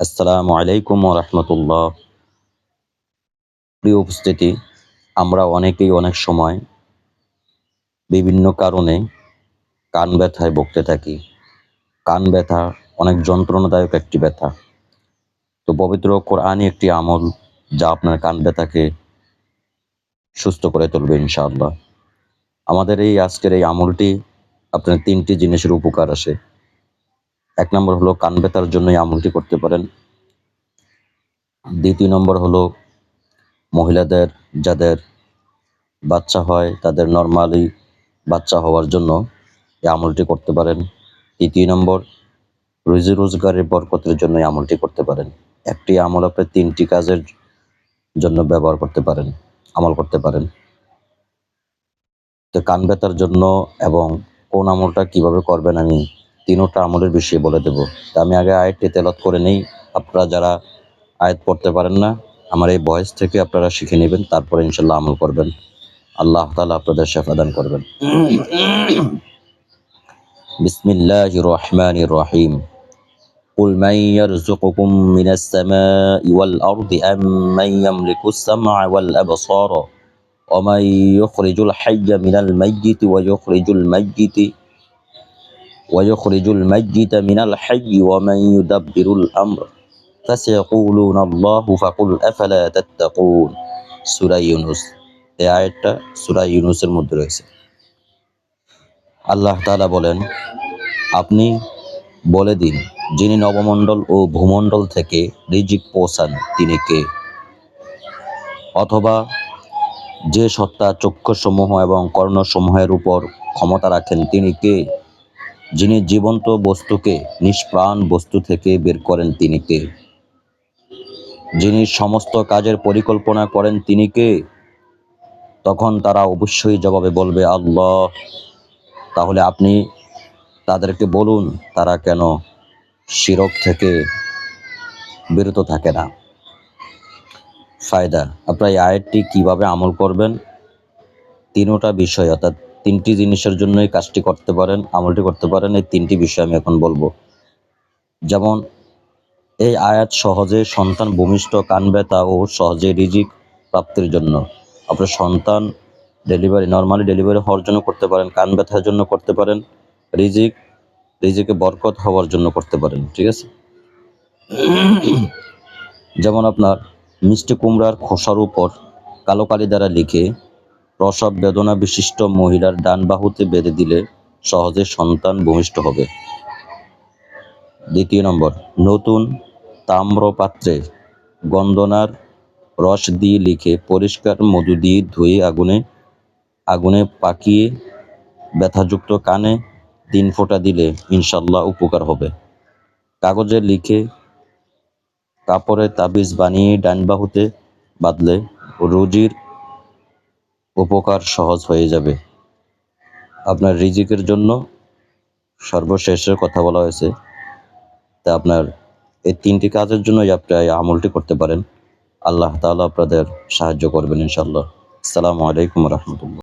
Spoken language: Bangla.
আসসালামু আলাইকুম রহমতুল্লাহ। প্রিয় উপস্থিতি, আমরা অনেকেই অনেক সময় বিভিন্ন কারণে কান ব্যথায় ভুগতে থাকি। কান ব্যথা অনেক যন্ত্রণাদায়ক একটি ব্যথা। তো পবিত্র কোরআনই একটি আমল যা আপনার কান ব্যথাকে সুস্থ করে তুলবে ইনশাআল্লাহ। আমাদের এই আজকের এই আমলটি আপনার তিনটি জিনিসের উপকার আসে। এক নম্বর হলো কান ব্যথার জন্য এই আমলটি করতে পারেন। দ্বিতীয় নম্বর হলো মহিলাদের, যাদের বাচ্চা হয়, তাদের নর্মালি বাচ্চা হওয়ার জন্য এই আমলটি করতে পারেন। তৃতীয় নম্বর, রুজি রোজগারের বরকতের জন্য এই আমলটি করতে পারেন। একটি আমল আপনি তিনটি কাজের জন্য ব্যবহার করতে পারেন, আমল করতে পারেন। তো কান ব্যথার জন্য এবং কোন আমলটা কীভাবে করবেন আমি তিনোটা আমলের বিষয়ে বলে দেব তা আমি আগে আয়াতটি তেলত করে নেই আপনারা যারা আয়াত পড়তে পারেন না আমার এই বয়স থেকে আপনারা শিখে নেবেন তারপরে ইনশাল্লাহ আমল করবেন আল্লাহ তালা আপনাদের শেফা দান করবেন বিসমিল্লাহ রহমান রহিম قل من يرزقكم من السماء والأرض أم من يملك السمع والأبصار ومن يخرج الحي من الميت ويخرج الميت ويخرج الميت من الحي ومن يدبر الأمر فسيقولون الله فقل أفلا تتقون سورة يونس এই আয়াতটা সূরা ইউনুসের মধ্যে রয়েছে আল্লাহ তাআলা বলেন আপনি বলে দিন যিনি নবমণ্ডল ও ভূমণ্ডল থেকে রিজিক পৌঁছান তিনি কে অথবা যে সত্তা চক্ষুসমূহ এবং কর্ণসমূহের উপর ক্ষমতা রাখেন তিনি কে যিনি জীবন্ত বস্তুকে, নিষ্প্রাণ বস্তু থেকে বের করেন তিনি কে? যিনি সমস্ত কাজের পরিকল্পনা করেন তিনি কে? তখন তারা অবশ্যই জবাবে বলবে, আল্লাহ। তাহলে আপনি তাদেরকে বলুন, তারা কেন শিরক থেকে বিরত থাকে না? ফায়দা, আপনার এই আয়াতটি কীভাবে আমল করবেন? তিনোটা বিষয়, অর্থাৎ তিনটি জিনিসের জন্য এই কাজটি করতে পারেন, আমলটি করতে পারেন, এই তিনটি বিষয় আমি এখন বলব। যেমন, এই আয়াত সহজে সন্তান ভূমিষ্ঠ, কান ব্যথা ও সহজে রিজিক প্রাপ্তির জন্য। আপনার সন্তান ডেলিভারি, নর্মালি ডেলিভারি হওয়ার জন্য করতে পারেন, কান ব্যথার জন্য করতে পারেন, রিজিক, রিজিকে বরকত হওয়ার জন্য করতে পারেন, ঠিক আছে? যেমন আপনার মিষ্টি কুমড়ার খোসার উপর কালো কালি দ্বারা লিখে প্রসব বেদনা বিশিষ্ট মহিলার ডান বাহুতে বেঁধে দিলে সহজে সন্তান ভূমিষ্ঠ হবে। দ্বিতীয় নম্বর, নতুন তাম্র পাত্রে গন্দনার রস দিয়ে লিখে পরিষ্কার মধু দিয়ে ধুয়ে আগুনে আগুনে পাকিয়ে ব্যথাযুক্ত কানে তিন ফোঁটা দিলে ইনশাল্লাহ উপকার হবে। কাগজে লিখে কাপড়ে তাবিজ বানিয়ে ডান বাহুতে বাঁধলে রুজির উপকার সহজ হয়ে যাবে। আপনার রিজিকের জন্য সর্বশেষের কথা বলা হয়েছে। তা আপনার এই তিনটি কাজের জন্যই আপনি আমলটি করতে পারেন। আল্লাহ তাআলা আপনাদের সাহায্য করবেন ইনশাল্লাহ আসসালামু আলাইকুম রহমতুল্লাহ।